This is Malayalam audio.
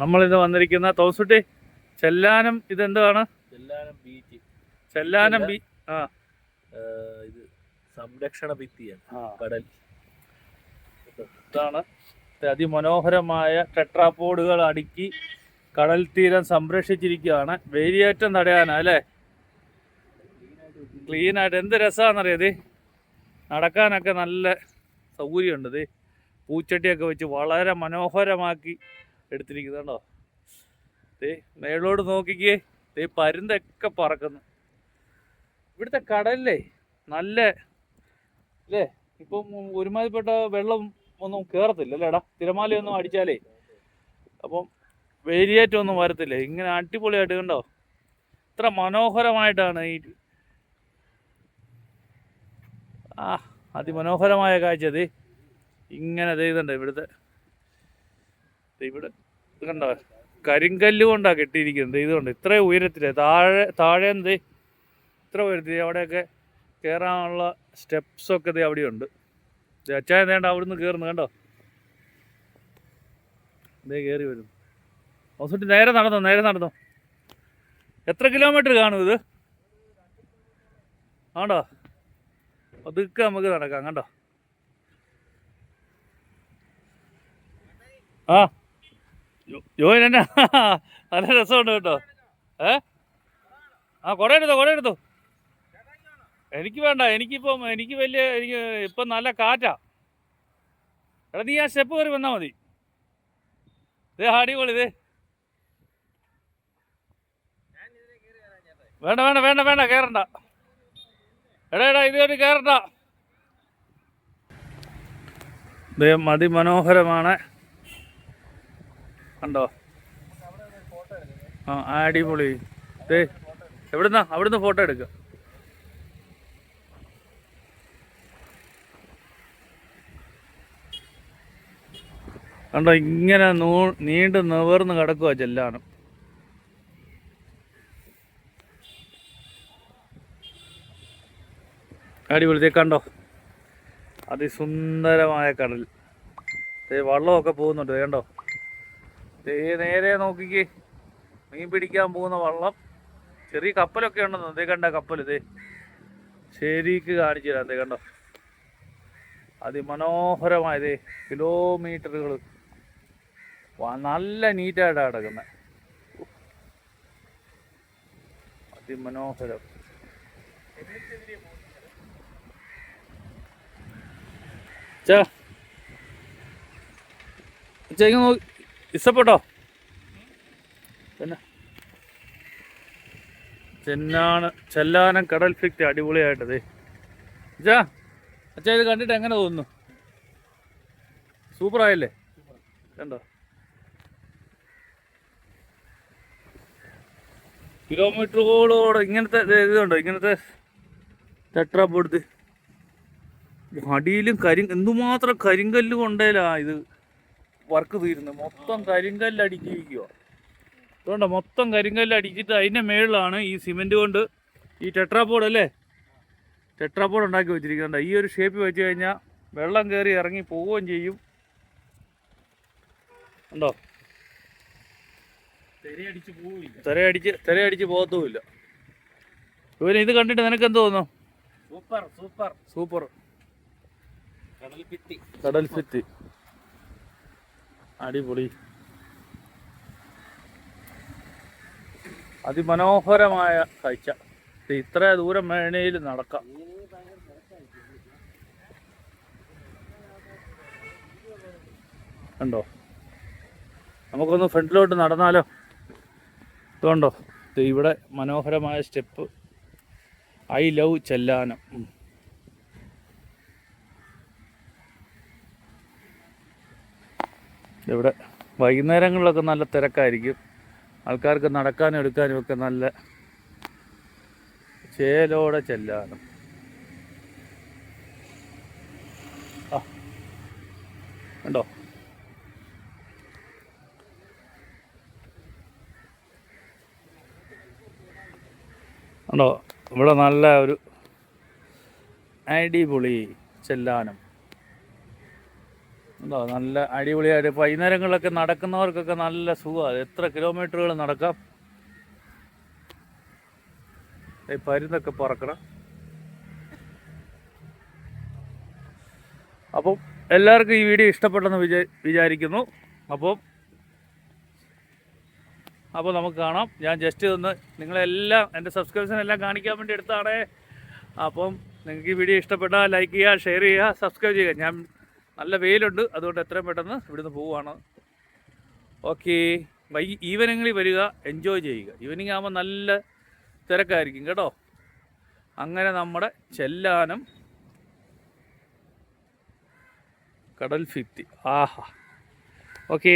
നമ്മളിത് വന്നിരിക്കുന്ന തോസുട്ടി ചെല്ലാനം ഇതെന്താണ് ചെല്ലാനം ബീച്ച്. ചെല്ലാനം ബി ആ. ഇത് സംരക്ഷണ ഭിത്തിയാണ് കടൽ. ഇതാണ് അതിമനോഹരമായ ടെട്രാപോഡുകൾ അടുക്കി കടൽ തീരം സംരക്ഷിച്ചിരിക്കുകയാണ്. വേലിയേറ്റം തടയാനാ അല്ലേ? ക്ലീനായിട്ട് എന്ത് രസമാണെന്നറിയാത് നടക്കാനൊക്കെ നല്ല സൗകര്യമുണ്ട് പൂച്ചട്ടിയൊക്കെ വെച്ച് വളരെ മനോഹരമാക്കി എടുത്തിരിക്കുന്നുണ്ടോ? ദേ മേളോട് നോക്കിക്കേ. ദേ പരുന്തൊക്കെ പറക്കുന്നു. ഇവിടുത്തെ കടലിലേ നല്ല അല്ലേ ഇപ്പം ഒരുമാതിരിപ്പെട്ട വെള്ളം ഒന്നും കയറത്തില്ല അല്ലേടാ തിരമാലയൊന്നും അടിച്ചാലേ. അപ്പം വേരിയേറ്റം ഒന്നും വരത്തില്ല? ഇങ്ങനെ അടിപൊളിയായിട്ട് കണ്ടോ? ഇത്ര മനോഹരമായിട്ടാണ് ഈ ആ അതിമനോഹരമായ കാഴ്ച ഇങ്ങനെ ചെയ്തിട്ടുണ്ട് ഇവിടുത്തെ. ഇവിടെ കണ്ടോ? കരിങ്കല്ല് കൊണ്ടാണ് കെട്ടിയിരിക്കുന്നത്. ഇതുകൊണ്ട് ഇത്ര ഉയരത്തിൽ. താഴെ താഴെ എന്ത്? ഇത്ര ഉയരത്തിൽ അവിടെയൊക്കെ കയറാനുള്ള സ്റ്റെപ്സൊക്കെ ദേ അവിടെയുണ്ട്. അച്ചായ വേണ്ട അവിടുന്ന് കയറുന്നു കണ്ടോ? ഇതേ കയറി വരും ഹോസ്പിറ്റൽ നേരെ നടന്നോ? നേരെ നടന്നോ? എത്ര കിലോമീറ്റർ കാണും ഇത്? ആണ്ടോ അതൊക്കെ നമുക്ക് നടക്കാം. കണ്ടോ? ആ. ജോയിൻ എന്നാ നല്ല രസമുണ്ട് കേട്ടോ. ഏ? ആ കുട എടുത്തോ കുട എടുത്തോ. എനിക്ക് വേണ്ട എനിക്കിപ്പം എനിക്ക് വലിയ എനിക്ക് ഇപ്പം നല്ല കാറ്റാ. എടാ നീ ആ സ്റ്റെപ്പ് കയറി വന്നാൽ മതി. ഇതേ അടിപൊളി ഇതേ വേണ്ട വേണ്ട വേണ്ട വേണ്ട കയറണ്ട എടാ എടാ ഇത് കയറി കയറണ്ട ഇതേ അതിമനോഹരമാണ് കണ്ടോ? ആ അടിപൊളി. ദേ എവിടുന്നാ? അവിടുന്ന് ഫോട്ടോ എടുക്കുക കണ്ടോ ഇങ്ങനെ നൂ നീണ്ട് നിവർന്ന് കിടക്കുക ചെല്ലാണ് അടിപൊളി. കണ്ടോ? അതിസുന്ദരമായ കടൽ. വള്ളമൊക്കെ പോകുന്നുണ്ട് കണ്ടോ? നേരെ നോക്കിക്കേ. മീൻ പിടിക്കാൻ പോകുന്ന വള്ളം. ചെറിയ കപ്പലൊക്കെ ഉണ്ടെന്ന് ദേ കണ്ട കപ്പൽ ദേ. ശരിക്ക് കാണിച്ചു തരാം ദേ കണ്ടോ. അതിമനോഹരമായതേ കിലോമീറ്ററുകൾ നല്ല നീറ്റായിട്ടാണ് കിടക്കുന്നത് അതിമനോഹരം. ചേ ചേങ്ങ നോക്കി ഇഷ്ടപ്പെട്ടോ? പിന്നെ? ചെന്നാണ് ചെല്ലാനം കടൽ ഫിക്റ്റ് അടിപൊളിയായിട്ടത്. അച്ഛാ അച്ഛാ ഇത് കണ്ടിട്ട് എങ്ങനെ തോന്നുന്നു? സൂപ്പർ ആയല്ലേ കണ്ടോ കിലോമീറ്ററുകളോടെ ഇങ്ങനത്തെ ഇതുണ്ടോ? ഇങ്ങനത്തെ ടെട്രാ പൊടുത്ത് അടിയിലും കരി എന്തുമാത്രം കരിങ്കല്ല് കൊണ്ടേലാ ഇത്? വർക്ക് തീരുന്നത് മൊത്തം കരിങ്കല്ല് അടിച്ചിരിക്കുക അതുകൊണ്ട് മൊത്തം കരിങ്കല്ല് അടിച്ചിട്ട് അതിന്റെ മേളിലാണ് ഈ സിമെന്റ് കൊണ്ട് ഈ ടെട്രാപോഡ് അല്ലേ? ടെട്രാപോഡ് ഉണ്ടാക്കി വെച്ചിരിക്കുന്നുണ്ട്. ഈ ഒരു ഷേപ്പ് വെച്ച് കഴിഞ്ഞാൽ വെള്ളം കയറി ഇറങ്ങി പോവുകയും ചെയ്യും. ഉണ്ടോ? തിരയടിച്ച് പോവില്ല. തിരയടിച്ച് തിരയടിച്ച് പോകത്തുമില്ല. ഇവന് ഇത് കണ്ടിട്ട് നിനക്ക് എന്ത് തോന്നുന്നു? Super super. സൂപ്പർ. കടൽ ഭിത്തി കടൽ ഫിറ്റ് അടിപൊളി. അതിമനോഹരമായ കാഴ്ച. ഇത് ഇത്ര ദൂരം മേണയിൽ നടക്കാം. കണ്ടോ? നമുക്കൊന്ന് ഫ്രണ്ടിലോട്ട് നടന്നാലോ? ഇതുണ്ടോ ഇത് ഇവിടെ മനോഹരമായ സ്റ്റെപ്പ്. I love Chellanam. ഇവിടെ വൈകുന്നേരങ്ങളിലൊക്കെ നല്ല തിരക്കായിരിക്കും. ആൾക്കാർക്ക് നടക്കാനും എടുക്കാനും ഒക്കെ നല്ല ചേലോടെ ചെല്ലാനും. ഉണ്ടോ കണ്ടോ? ഇവിടെ നല്ല ഒരു അടിപൊളി ചെല്ലാനം. ഉണ്ടോ? നല്ല അടിപൊളിയായിട്ട് വൈകുന്നേരങ്ങളിലൊക്കെ നടക്കുന്നവർക്കൊക്കെ നല്ല സുഖമാണ് എത്ര കിലോമീറ്ററുകൾ നടക്കാം? ഈ പരുന്തൊക്കെ പറക്കണം. അപ്പം എല്ലാവർക്കും ഈ വീഡിയോ ഇഷ്ടപ്പെട്ടെന്ന് വിചാ വിചാരിക്കുന്നു. അപ്പം അപ്പോൾ നമുക്ക് കാണാം. ഞാൻ ജസ്റ്റ് ഒന്ന് നിങ്ങളെല്ലാം എന്റെ സബ്സ്ക്രിപ്ഷൻ എല്ലാം കാണിക്കാൻ വേണ്ടി എടുത്താണ് അപ്പം നിങ്ങൾക്ക് ഈ വീഡിയോ ഇഷ്ടപ്പെട്ടാൽ ലൈക്ക് ചെയ്യുക ഷെയർ ചെയ്യുക സബ്സ്ക്രൈബ് ചെയ്യുക. ഞാൻ നല്ല വെയിലുണ്ട്. അതുകൊണ്ട് എത്രയും പെട്ടെന്ന് ഇവിടുന്ന് പോവുകയാണ്. ഓക്കെ വൈ ഈവനിങ്ങിൽ വരിക എൻജോയ് ചെയ്യുക. ഈവനിങ് ആകുമ്പോൾ നല്ല തിരക്കായിരിക്കും കേട്ടോ. അങ്ങനെ നമ്മുടെ ചെല്ലാനം കടൽ ഫിത്തി ആഹാ. ഓക്കെ